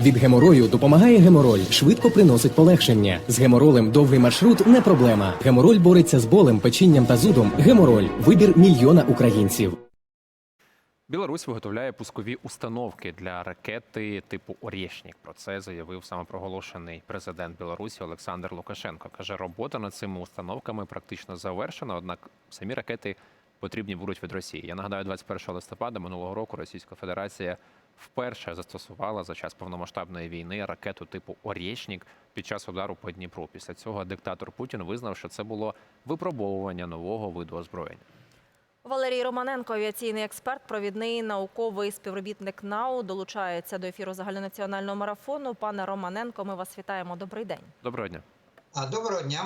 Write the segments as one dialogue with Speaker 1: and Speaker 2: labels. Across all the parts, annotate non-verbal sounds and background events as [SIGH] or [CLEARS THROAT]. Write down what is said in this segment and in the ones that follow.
Speaker 1: Від геморою допомагає гемороль, швидко приносить полегшення. З геморолем довгий маршрут не проблема. Гемороль бореться з болем, печінням та зудом. Гемороль вибір мільйона українців.
Speaker 2: Білорусь виготовляє пускові установки для ракети типу Орєшнік. Про це заявив самопроголошений президент Білорусі Олександр Лукашенко. каже, робота над цими установками практично завершена. Однак самі ракети потрібні будуть від Росії. Я нагадаю, 21 листопада минулого року Російська Федерація вперше застосувала за час повномасштабної війни ракету типу Орєшнік під час удару по Дніпру. Після цього диктатор Путін визнав, що це було випробовування нового виду озброєння.
Speaker 3: Валерій Романенко, авіаційний експерт, провідний науковий співробітник НАУ, долучається до ефіру загальнонаціонального марафону. Пане Романенко, ми вас вітаємо. Добрий день.
Speaker 2: Доброго дня.
Speaker 4: А, Доброго дня.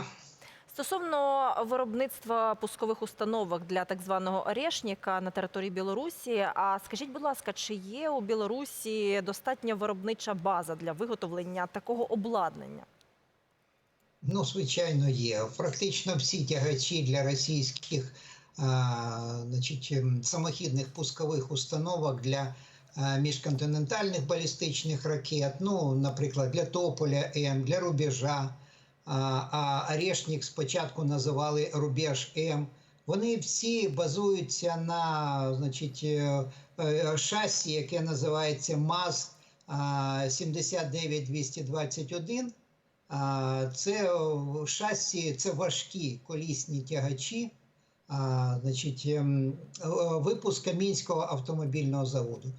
Speaker 3: Стосовно виробництва пускових установок для так званого Орешніка на території Білорусі. А скажіть, будь ласка, чи є у Білорусі достатня виробнича база для виготовлення такого обладнання?
Speaker 4: Ну, звичайно, є. Практично всі тягачі для російських а, значить, ем, самохідних пускових установок для міжконтинентальних балістичних ракет, ну, наприклад, для Тополя М, для Рубежа. А, Орешник спочатку називали Рубеж М. Вони всі базуються на значить, е, е, шасі, яке називається МАЗ а, 79221. Це шасі, це важкі колісні тягачі, значить, ем, е, випуск Камінського автомобільного заводу.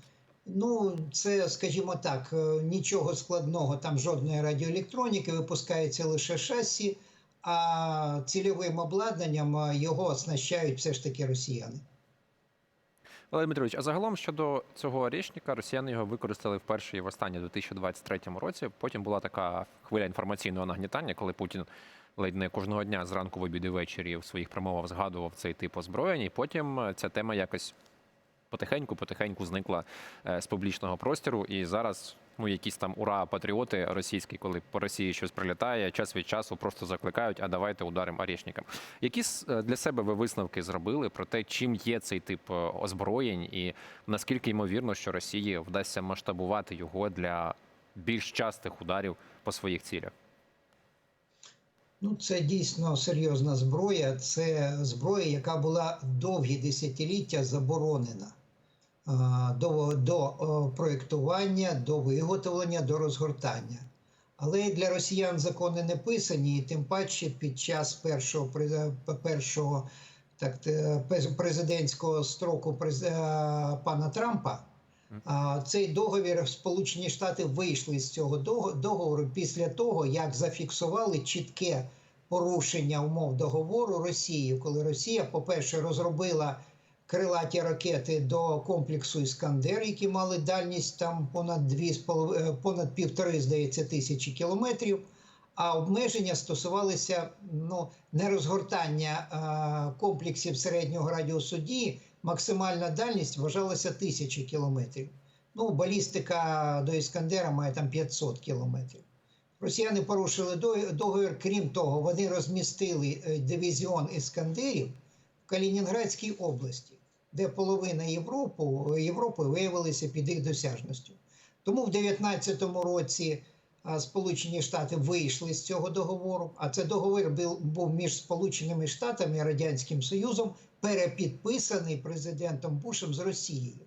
Speaker 4: Ну, це, скажімо так, е, нічого складного, там жодної радіоелектроніки, випускається лише шасі, а цільовим обладнанням е, його оснащають все ж таки росіяни.
Speaker 2: Валерій Дмитрович, а загалом щодо цього орішника, росіяни його використали вперше і востаннє у 2023 році. Потім була така хвиля інформаційного нагнітання, коли Путін ледь не кожного дня зранку в обід і ввечері в своїх промовах згадував цей тип озброєння. І потім е, ця тема якось потихеньку, потихеньку зникла е, з публічного простору. І зараз ну якісь там ура патріоти російські, коли по Росії щось прилітає, час від часу просто закликають, а давайте ударимо орішникам. Які е, для себе ви висновки зробили про те, чим є цей тип е, озброєнь, і наскільки ймовірно, що Росії вдасться масштабувати його для більш частих ударів по своїх цілях?
Speaker 4: Ну, це дійсно серйозна зброя. Це зброя, яка була довгі десятиліття заборонена до, до о, проєктування, до виготовлення, до розгортання. Але для росіян закони не писані, і тим паче під час першого, першого так, президентського строку е, пана Трампа. Цей договір Сполучені Штати вийшли з цього дого- договору після того, як зафіксували чітке порушення умов договору Росією, коли Росія, по-перше, розробила крилаті ракети до комплексу Іскандер, які мали дальність там понад дві з полов- е, понад півтори, здається, тисячі кілометрів. А обмеження стосувалися ну, не розгортання е, комплексів середнього радіусу дії. Максимальна дальність вважалася тисячі кілометрів. Ну, балістика до Іскандера має там 500 кілометрів. Росіяни порушили договір. Крім того, вони розмістили е, дивізіон іскандерів Калінінградській області, де половина Європи, Європи виявилася під їх досяжністю. Тому в 2019 році Сполучені Штати вийшли з цього договору. А це договір був, між Сполученими Штатами і Радянським Союзом, перепідписаний президентом Бушем з Росією.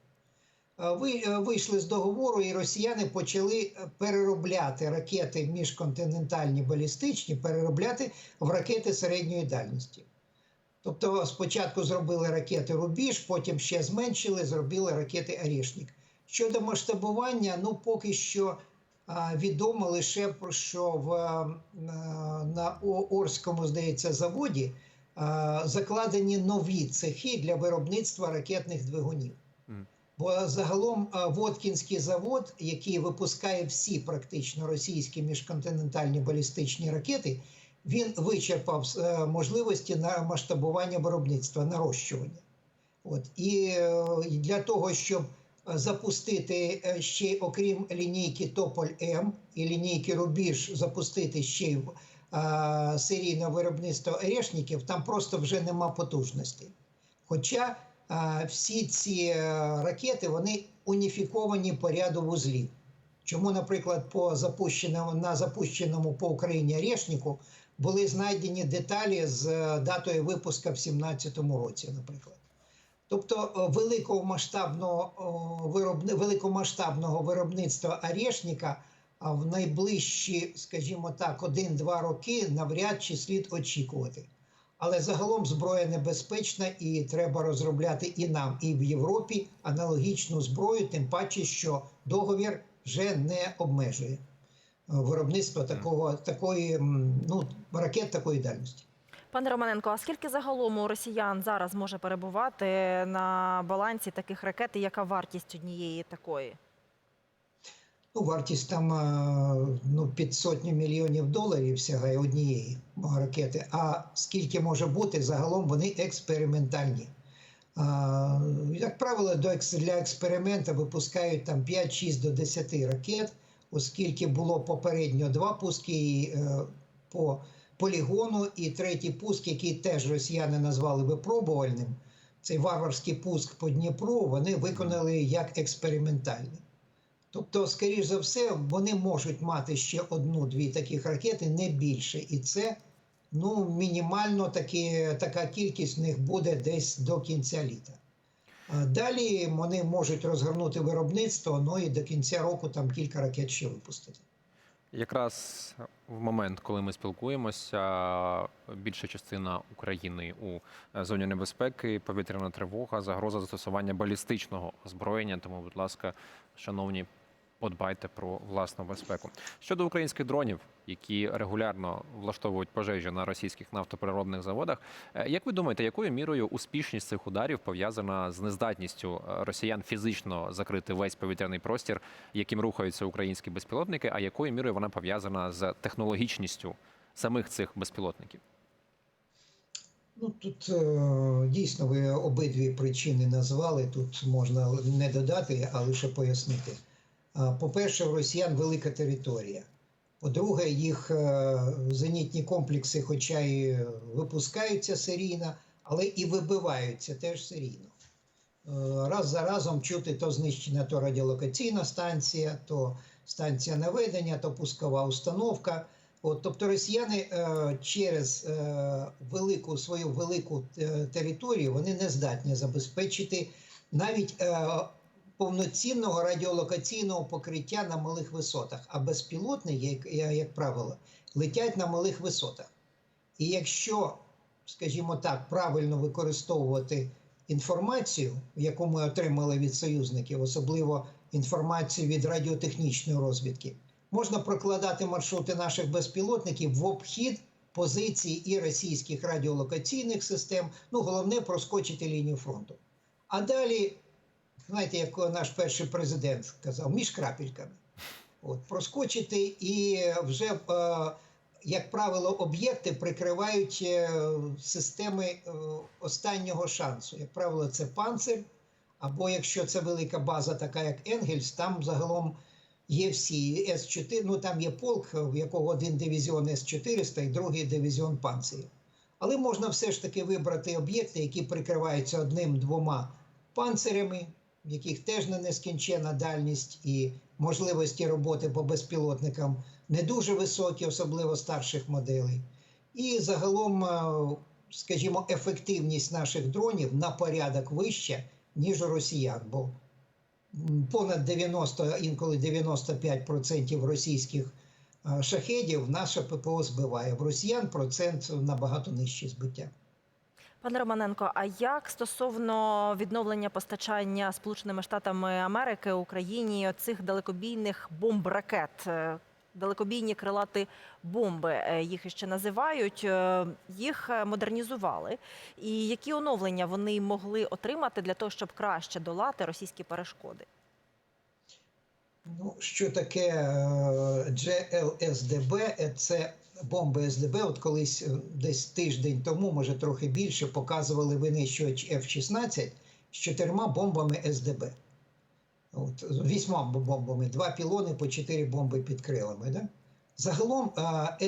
Speaker 4: Е, вийшли з договору, і росіяни почали е, переробляти ракети міжконтинентальні балістичні, переробляти в ракети середньої дальності. Тобто спочатку зробили ракети Рубіж, потім ще зменшили, зробили ракети Орішнік. Щодо масштабування, ну поки що відомо лише про що в на Орському, здається, заводі закладені нові цехи для виробництва ракетних двигунів. Бо загалом а, Воткінський завод, який випускає всі практично російські міжконтинентальні балістичні ракети, він вичерпав е, можливості на масштабування виробництва, нарощування. От і е, для того, щоб е, запустити ще окрім лінійки Тополь М і лінійки Рубіж, запустити ще е, серійне виробництво орешників, там просто вже нема потужностей. Хоча всі ці ракети вони уніфіковані по ряду вузлів. Чому, наприклад, по запущеному на запущеному по Україні Орешнику були знайдені деталі з е, датою випуска в 17-му році, наприклад. Тобто е, великого масштабного виробни, великомасштабного виробництва Орешника в найближчі, скажімо так, 1-2 роки навряд чи слід очікувати. Але загалом зброя небезпечна і треба розробляти і нам, і в Європі аналогічну зброю, тим паче, що договір вже не обмежує виробництво такого, такої ну, ракет такої дальності.
Speaker 3: Пане Романенко, а скільки загалом у росіян зараз може перебувати на балансі таких ракет, і яка вартість однієї такої?
Speaker 4: Ну, вартість там е, ну, під сотню мільйонів доларів сягає однієї ракети. А скільки може бути, загалом вони експериментальні. А, Як правило, до екс- для експерименту випускають там 5-6 до 10 ракет, оскільки було попередньо два пуски е, по полігону, і третій пуск, який теж росіяни назвали випробувальним. Цей варварський пуск по Дніпру вони виконали як експериментальний. Тобто, скоріш за все, вони можуть мати ще одну-дві таких ракети, не більше. І це ну, мінімально такі, така кількість в них буде десь до кінця літа. Далі вони можуть розгорнути виробництво, ну і до кінця року там кілька ракет ще випустити.
Speaker 2: Якраз в момент, коли ми спілкуємося, більша частина України у зоні небезпеки, повітряна тривога, загроза застосування балістичного озброєння. Тому, будь ласка, шановні, подбайте про власну безпеку. Щодо українських дронів, які регулярно влаштовують пожежі на російських нафтопереробних заводах, е, як ви думаєте, якою мірою успішність цих ударів пов'язана з нездатністю е, росіян фізично закрити весь повітряний простір, яким рухаються українські безпілотники, а якою мірою вона пов'язана з технологічністю самих цих безпілотників?
Speaker 4: Ну тут е, дійсно ви обидві причини назвали. Тут можна не додати, а лише пояснити. По-перше, у росіян велика територія. По-друге, їх е, зенітні комплекси, хоча й випускаються серійно, але і вибиваються теж серійно. Е, Раз за разом чути то знищена то радіолокаційна станція, то станція наведення, то пускова установка. От, тобто росіяни е, через велику свою велику територію вони не здатні забезпечити навіть повноцінного радіолокаційного покриття на малих висотах. А безпілотники, як, як, правило, летять на малих висотах. І якщо, скажімо так, правильно використовувати інформацію, яку ми отримали від союзників, особливо інформацію від радіотехнічної розвідки, можна прокладати маршрути наших безпілотників в обхід позицій і російських радіолокаційних систем. Ну, головне проскочити лінію фронту. А далі, знаєте, як наш перший президент казав, між крапельками. От, проскочити і вже, е, як правило, об'єкти прикривають е, системи е, останнього шансу. Як правило, це панцир, або якщо це велика база, така як Енгельс, там загалом є всі С4, ну там є полк, в якого один дивізіон С-400 і другий дивізіон панцирів. Але можна все ж таки вибрати об'єкти, які прикриваються одним-двома панцирями, в яких теж не нескінчена дальність і можливості роботи по безпілотникам не дуже високі, особливо старших моделей. І загалом, е, скажімо, ефективність наших дронів на порядок вища, ніж у росіян. Бо понад 90, інколи 95% російських е, шахедів наше ППО збиває. В росіян процент набагато нижчий збиття.
Speaker 3: Пане Романенко, а як стосовно відновлення постачання Сполученими Штатами Америки Україні цих далекобійних бомб-ракет? Е, Далекобійні крилати бомби е, їх ще називають. Е, Їх модернізували. І які оновлення вони могли отримати для того, щоб краще долати російські перешкоди?
Speaker 4: Ну, що таке GLSDB? Це бомби СДБ. От колись е, десь тиждень тому, може трохи більше, показували винищувач F-16 з чотирма бомбами СДБ. От, вісьма бомбами, два пілони по чотири бомби під крилами. Да? Загалом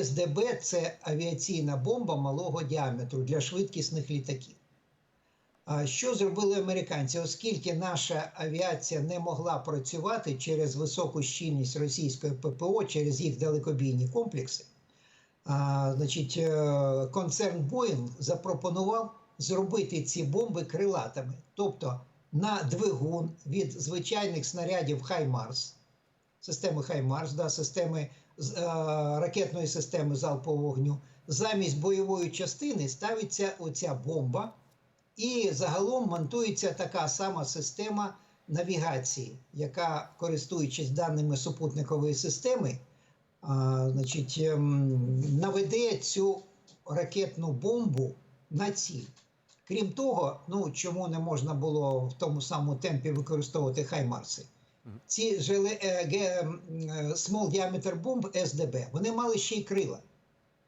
Speaker 4: СДБ це авіаційна бомба малого діаметру для швидкісних літаків. А що зробили американці? Оскільки наша авіація не могла працювати через високу щільність російської ППО, через їх далекобійні комплекси, а, значить, е, концерн Boeing запропонував зробити ці бомби крилатими, тобто на двигун від звичайних снарядів Хаймарс, системи Хаймарс, да, системи з- е, ракетної системи залпового вогню, замість бойової частини ставиться оця бомба, і загалом монтується така сама система навігації, яка, користуючись даними супутникової системи, а, значить, ем, наведе цю ракетну бомбу на ціль. Крім того, ну чому не можна було в тому самому темпі використовувати хаймарси? Ці жили, е, ге- е, Small Diameter Bomb СДБ, вони мали ще й крила.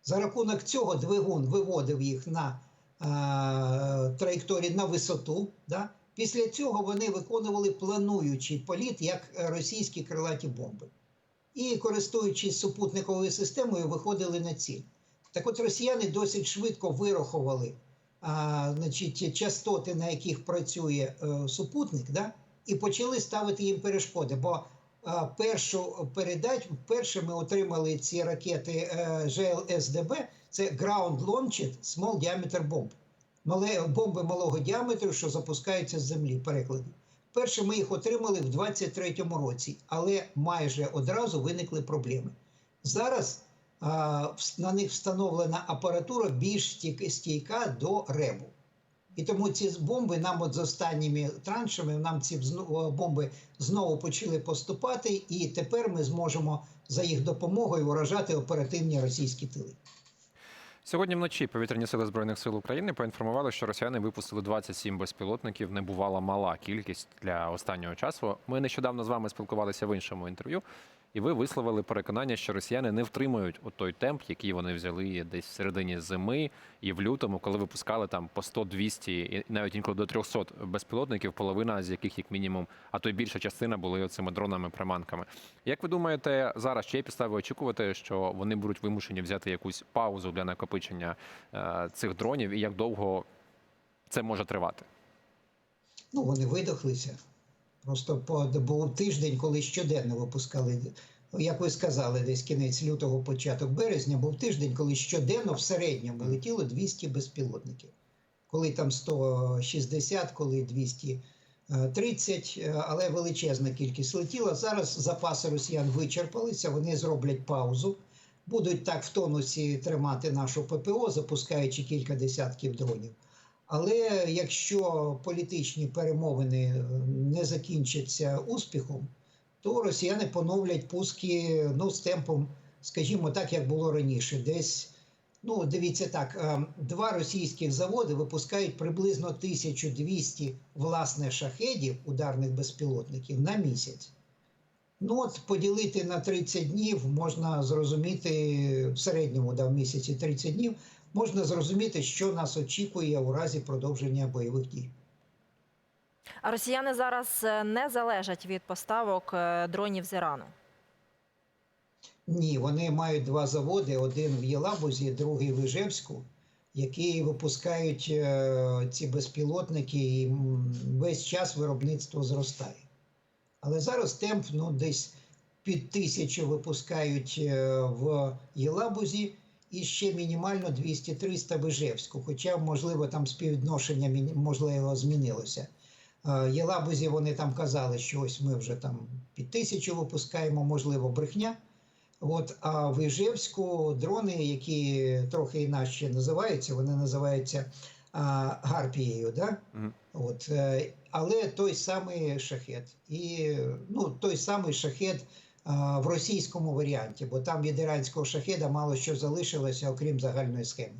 Speaker 4: За рахунок цього двигун виводив їх на е, траєкторії на висоту. Да? Після цього вони виконували плануючий політ як е, російські крилаті бомби. І, користуючись супутниковою системою, виходили на ціль. Так от росіяни досить швидко вирахували а, значить, частоти, на яких працює е, супутник, да? і почали ставити їм перешкоди. Бо а, першу передачу, перше ми отримали ці ракети е, ЖЛСДБ, це Ground Launched Small Diameter Bomb. Мале, бомби малого діаметру, що запускаються з землі, в перекладі. Перше ми їх отримали в 23-му році, але майже одразу виникли проблеми. Зараз а, на них встановлена апаратура більш стійка до ребу. І тому ці бомби нам от з останніми траншами, нам ці бомби знову почали поступати, і тепер ми зможемо за їх допомогою вражати оперативні російські тили.
Speaker 2: Сьогодні вночі повітряні сили збройних сил України поінформували, що росіяни випустили 27 безпілотників. Не бувала мала кількість для останнього часу. Ми нещодавно з вами спілкувалися в іншому інтерв'ю, і ви висловили переконання, що росіяни не втримують от той темп, який вони взяли десь в середині зими і в лютому, коли випускали там по 100-200 і навіть інколи до 300 безпілотників, половина з яких, як мінімум, а то й більша частина були цими дронами-приманками. Як ви думаєте, зараз чи є підстави очікувати, що вони будуть вимушені взяти якусь паузу для накопичення е, цих дронів, і як довго це може тривати?
Speaker 4: Ну, вони видохлися. Просто по, був тиждень, коли щоденно випускали. Як ви сказали, десь кінець лютого, початок березня, був тиждень, коли щоденно в середньому летіло 200 безпілотників. Коли там 160, коли 230, е, але величезна кількість летіла. Зараз запаси росіян вичерпалися, вони зроблять паузу. Будуть так в тонусі тримати нашу ППО, запускаючи кілька десятків дронів. Але якщо політичні перемовини е, не закінчаться успіхом, то росіяни поновлять пуски ну, з темпом, скажімо так, як було раніше. Десь, ну дивіться так, е, два російських заводи випускають приблизно 1200 власне шахедів, ударних безпілотників на місяць. Ну от поділити на 30 днів можна зрозуміти в середньому да, в місяці 30 днів, можна зрозуміти, що нас очікує у разі продовження бойових дій.
Speaker 3: А росіяни зараз е, не залежать від поставок е, дронів з Ірану.
Speaker 4: Ні, вони мають два заводи: один в Єлабузі, другий в Іжевську, які випускають е, ці безпілотники, і весь час виробництво зростає. Але зараз темп ну, десь під тисячу випускають е, в Єлабузі і ще мінімально 200-300 в Іжевську. Хоча, можливо, там співвідношення можливо змінилося. Е, Єлабузі вони там казали, що ось ми вже там під тисячу випускаємо, можливо, брехня. От, а в Іжевську дрони, які трохи інакше називаються, вони називаються а, гарпією. Да?
Speaker 2: Мгм.
Speaker 4: От, е, але той самий шахет. І ну, той самий шахет а, в російському варіанті, бо там від іранського шахеда мало що залишилося, окрім загальної схеми.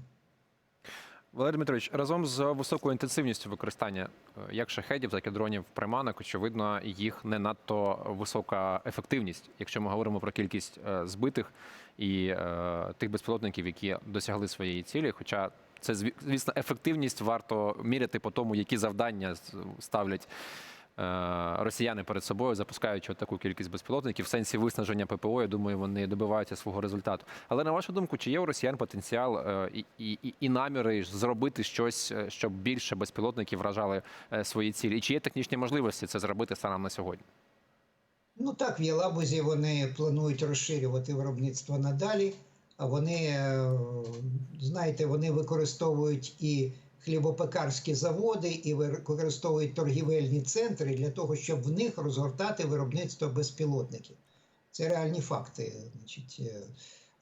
Speaker 2: Валерій Дмитрович, разом з високою інтенсивністю використання е, як шахедів, так і дронів приманок, очевидно, їх не надто висока ефективність, якщо ми говоримо про кількість е, збитих і е, тих безпілотників, які досягли своєї цілі. Хоча це звісно, ефективність варто міряти по тому, які завдання ставлять е, росіяни перед собою, запускаючи таку кількість безпілотників, в сенсі виснаження ППО, я думаю, вони добиваються свого результату. Але на вашу думку, чи є у росіян потенціал е, і, і, і- наміри зробити щось, е, щоб більше безпілотників вражали свої цілі? І чи є технічні можливості це зробити станом на сьогодні?
Speaker 4: Ну так, в Єлабузі вони планують розширювати виробництво надалі. А вони, е, знаєте, вони використовують і хлібопекарські заводи, і використовують торгівельні центри для того, щоб в них розгортати виробництво безпілотників. Це реальні факти. Значить, е,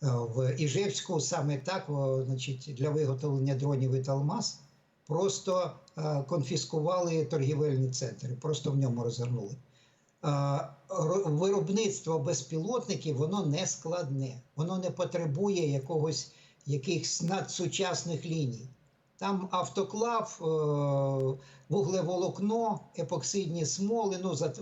Speaker 4: в Іжевську саме так, значить, для виготовлення дронів і Талмаз просто е, конфіскували торгівельні центри, просто в ньому розгорнули. Ро- виробництво безпілотників воно не складне, воно не потребує якогось якихось надсучасних ліній. Там автоклав, е, вуглеволокно, епоксидні смоли, ну, е,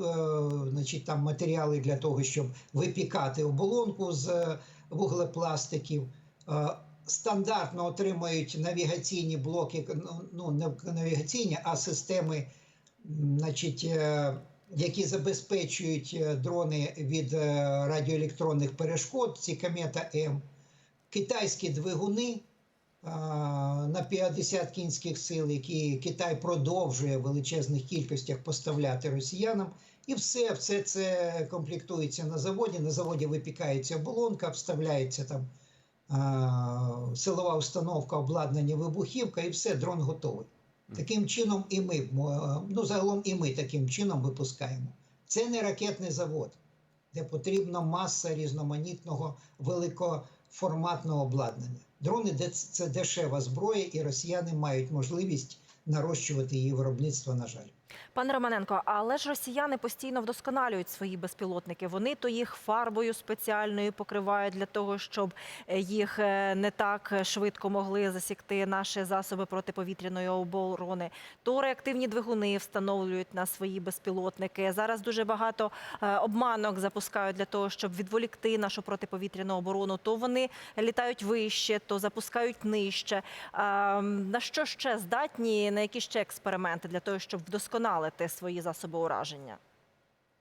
Speaker 4: значить, там матеріали для того, щоб випікати оболонку з е, вуглепластиків. Е, Стандартно отримують навігаційні блоки, ну, ну не навігаційні, а системи, значить, е, забезпечують е, дрони від е, радіоелектронних перешкод, ці комета М, китайські двигуни на 50 кінських сил, які Китай продовжує в величезних кількостях поставляти росіянам. І все, все це комплектується на заводі. На заводі випікається оболонка, вставляється там силова установка, обладнання, вибухівка, і все, дрон готовий. Таким чином, і ми, ну загалом і ми таким чином випускаємо. Це не ракетний завод, де потрібна маса різноманітного великоформатного обладнання. Дрони це дешева зброя, і росіяни мають можливість нарощувати її виробництво, на жаль.
Speaker 3: Пане Романенко, але ж росіяни постійно вдосконалюють свої безпілотники. Вони то їх фарбою спеціальною покривають для того, щоб е, їх е, не так швидко могли засікти наші засоби протиповітряної оборони. То реактивні двигуни встановлюють на свої безпілотники. Зараз дуже багато е, обманок запускають для того, щоб відволікти нашу протиповітряну оборону. То вони літають вище, то запускають нижче. На що ще здатні? На які ще експерименти для того, щоб вдосконалити свої засоби ураження?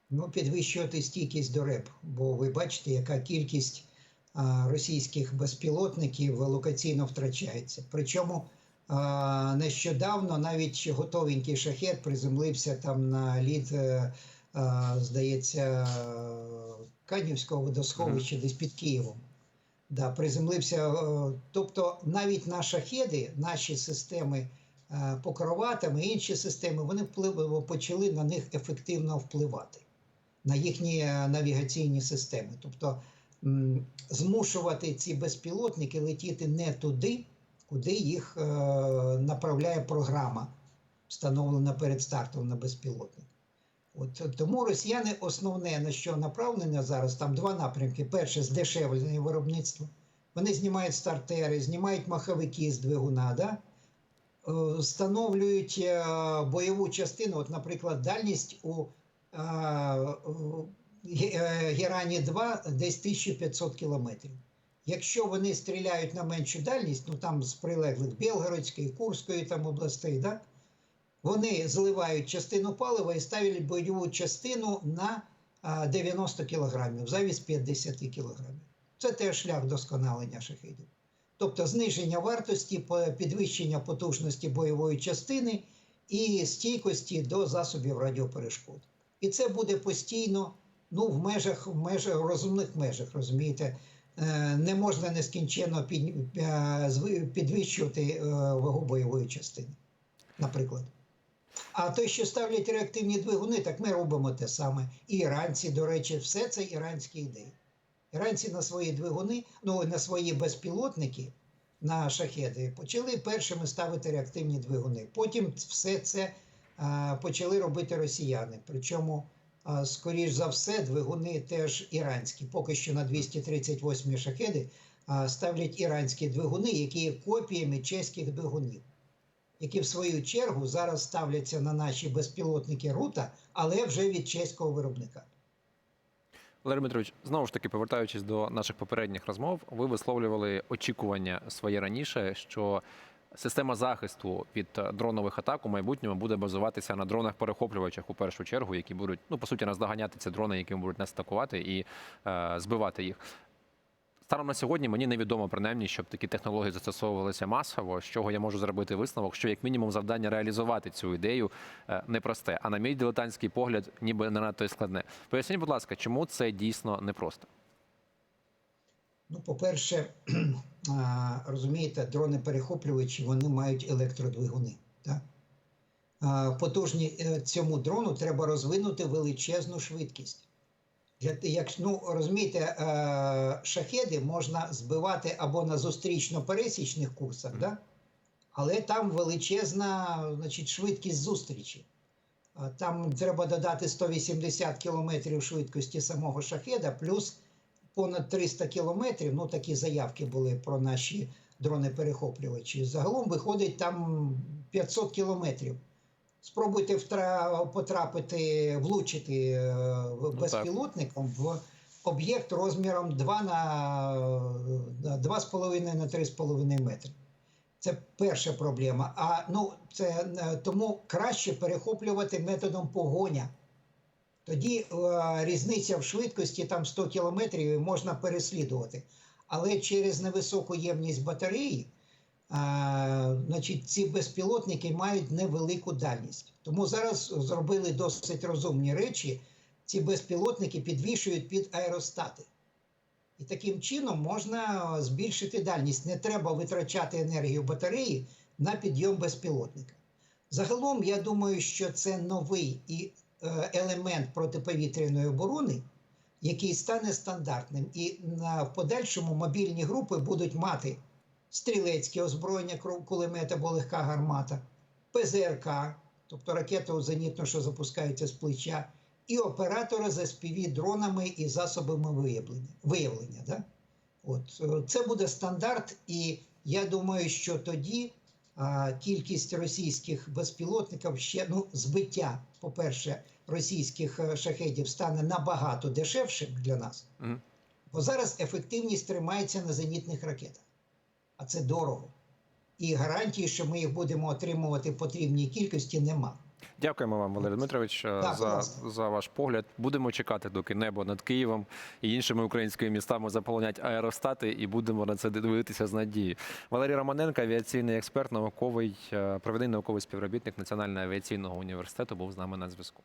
Speaker 4: Ну, підвищувати стійкість до РЕП, бо ви бачите, яка кількість а, російських безпілотників локаційно втрачається. Причому а, нещодавно навіть готовенький шахет приземлився там на лід, е, а, здається, Канівського водосховища десь під Києвом. Да, приземлився. е, Тобто навіть на шахеди, наші системи покроватами, інші системи, вони вплив- почали на них ефективно впливати, на їхні е, навігаційні системи. Тобто змушувати ці безпілотники летіти не туди, куди їх е, направляє програма, встановлена перед стартом на безпілотник. От тому росіяни основне на що направлено зараз, там два напрямки. Перше здешевлення виробництва. Вони знімають стартери, знімають маховики з двигуна, да? Е, встановлюють е, бойову частину. От, наприклад, дальність у е, Ге- Герані 2 десь 1500 кілометрів. Якщо вони стріляють на меншу дальність, ну там з прилеглих Білгородської, Курської там областей, да? вони зливають частину палива і ставлять бойову частину на 90 кілограмів замість 50 кілограмів. Це теж шлях досконалення шахедів. Тобто зниження вартості, підвищення потужності бойової частини і стійкості до засобів радіоперешкод. І це буде постійно ну, в межах, в межах розумних межах, розумієте. Е, Не можна нескінченно е, підвищувати е, вагу бойової частини, наприклад. А те, що ставлять реактивні двигуни, так ми робимо те саме. І іранці, до речі, все це іранські ідеї. Іранці на свої двигуни, ну на свої безпілотники, на шахеди, почали першими ставити реактивні двигуни. Потім все це а, почали робити росіяни. Причому, а, скоріш за все, двигуни теж іранські. Поки що на 238 шахеди а, ставлять іранські двигуни, які є копіями чеських двигунів які в свою чергу зараз ставляться на наші безпілотники рута, але вже від чеського виробника.
Speaker 2: Валерій Дмитрович, знову ж таки, повертаючись до наших попередніх розмов, ви висловлювали очікування своє раніше, що система захисту від е, дронових атак у майбутньому буде базуватися на дронах-перехоплювачах у першу чергу, які будуть ну по суті наздоганяти ці дрони, які будуть нас атакувати і е, збивати їх. Станом на сьогодні мені невідомо принаймні, щоб такі технології застосовувалися масово. З чого я можу зробити висновок, що як мінімум завдання реалізувати цю ідею е, непросте. А на мій дилетантський погляд, ніби не надто й складне. Поясніть, будь ласка, чому це дійсно непросто?
Speaker 4: Ну, по-перше, [CLEARS THROAT] розумієте, дрони-перехоплювачі вони мають електродвигуни. Так? Потужні е, цьому дрону треба розвинути величезну швидкість. Для, як, ну, розумієте, е, шахеди можна збивати або на зустрічно-пересічних курсах, да? але там величезна значить, швидкість зустрічі. Там треба додати 180 км швидкості самого шахеда, плюс понад 300 кілометрів. Ну такі заявки були про наші дрони-перехоплювачі. Загалом виходить там 500 кілометрів. Спробуйте втра... потрапити, влучити е,
Speaker 2: так.
Speaker 4: безпілотником в об'єкт розміром 2 на на 2,5 на 3,5 метри. Це перша проблема. А ну це е, тому краще перехоплювати методом погоня. Тоді е, різниця в швидкості там 100 кілометрів можна переслідувати. Але через невисоку ємність батареї, е, значить, ці безпілотники мають невелику дальність. Тому зараз зробили досить розумні речі. Ці безпілотники підвішують під аеростати. І таким чином можна збільшити дальність. Не треба витрачати енергію батареї на підйом безпілотника. Загалом, я думаю, що це новий і е, елемент протиповітряної оборони, який стане стандартним. І на в подальшому мобільні групи будуть мати стрілецьке озброєння, кру- кулемет або легка гармата, ПЗРК, тобто ракету зенітну, що запускається з плеча, і оператора з spv дронами і засобами виявлення. виявлення да? От, е, це буде стандарт, і я думаю, що тоді а, кількість російських безпілотників ще ну, збиття, по-перше, російських е, шахедів стане набагато дешевшим для нас.
Speaker 2: Мгм.
Speaker 4: Бо зараз ефективність тримається на зенітних ракетах, а це дорого. І гарантії, що ми їх будемо отримувати в потрібній кількості, нема.
Speaker 2: Дякуємо вам, Валерій Дмитрович, е,
Speaker 4: Так,
Speaker 2: за, за ваш погляд. Будемо чекати, доки небо над Києвом і іншими українськими містами заполонять аеростати, і будемо на це дивитися з надією. Валерій Романенко, авіаційний експерт, науковий е, провідний науковий співробітник Національного авіаційного університету, був з нами на зв'язку.